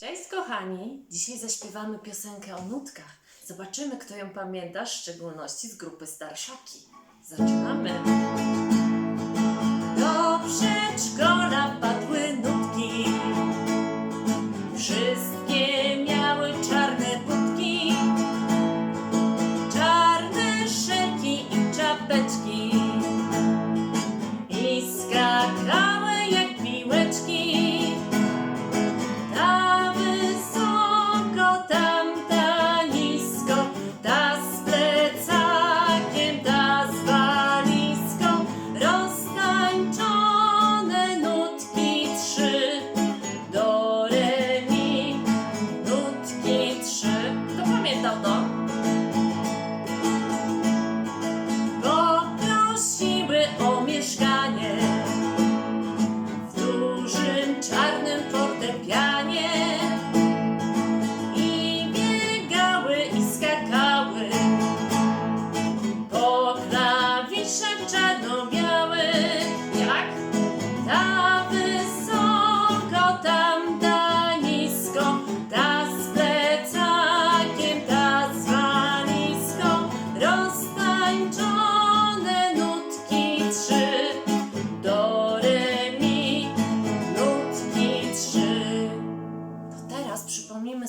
Cześć kochani! Dzisiaj zaśpiewamy piosenkę o nutkach. Zobaczymy, kto ją pamięta, w szczególności z grupy Starszaki. Zaczynamy! Do przedszkola padły nutki. Wszystkie miały czarne budki, czarne szelki i czapeczki. I skakały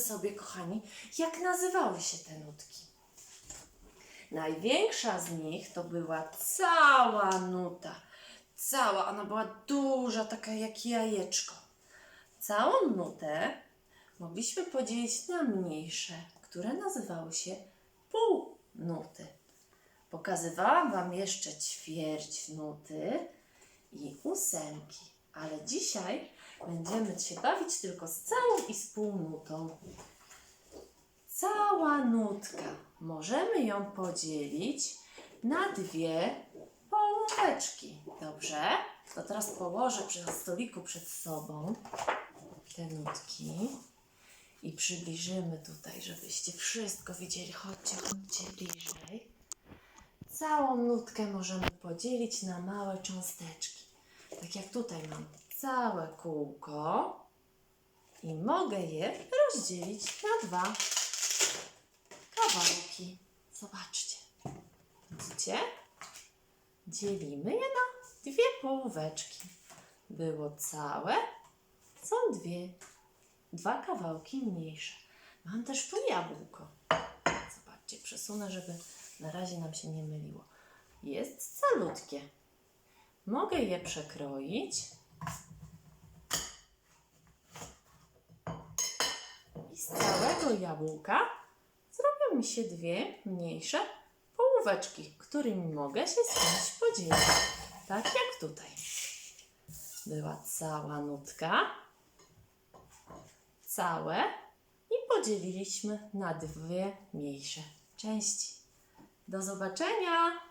sobie, kochani, jak nazywały się te nutki. Największa z nich to była cała nuta. Cała, ona była duża, taka jak jajeczko. Całą nutę mogliśmy podzielić na mniejsze, które nazywały się półnuty. Pokazywałam Wam jeszcze ćwierć nuty i ósemki, ale dzisiaj będziemy się bawić tylko z całą i z półnutą. Cała nutka. Możemy ją podzielić na dwie połóweczki. Dobrze? To teraz położę przy stoliku przed sobą te nutki i przybliżymy tutaj, żebyście wszystko widzieli. Chodźcie, chodźcie bliżej. Całą nutkę możemy podzielić na małe cząsteczki. Tak jak tutaj mam całe kółko i mogę je rozdzielić na dwa kawałki. Zobaczcie. Widzicie? Dzielimy je na dwie połóweczki. Było całe, są dwie, dwa kawałki mniejsze. Mam też tu jabłko. Zobaczcie, przesunę, żeby na razie nam się nie myliło. Jest calutkie. Mogę je przekroić. I z całego jabłka zrobią mi się dwie mniejsze połóweczki, którymi mogę się z kimś podzielić. Tak jak tutaj. Była cała nutka, całe i podzieliliśmy na dwie mniejsze części. Do zobaczenia!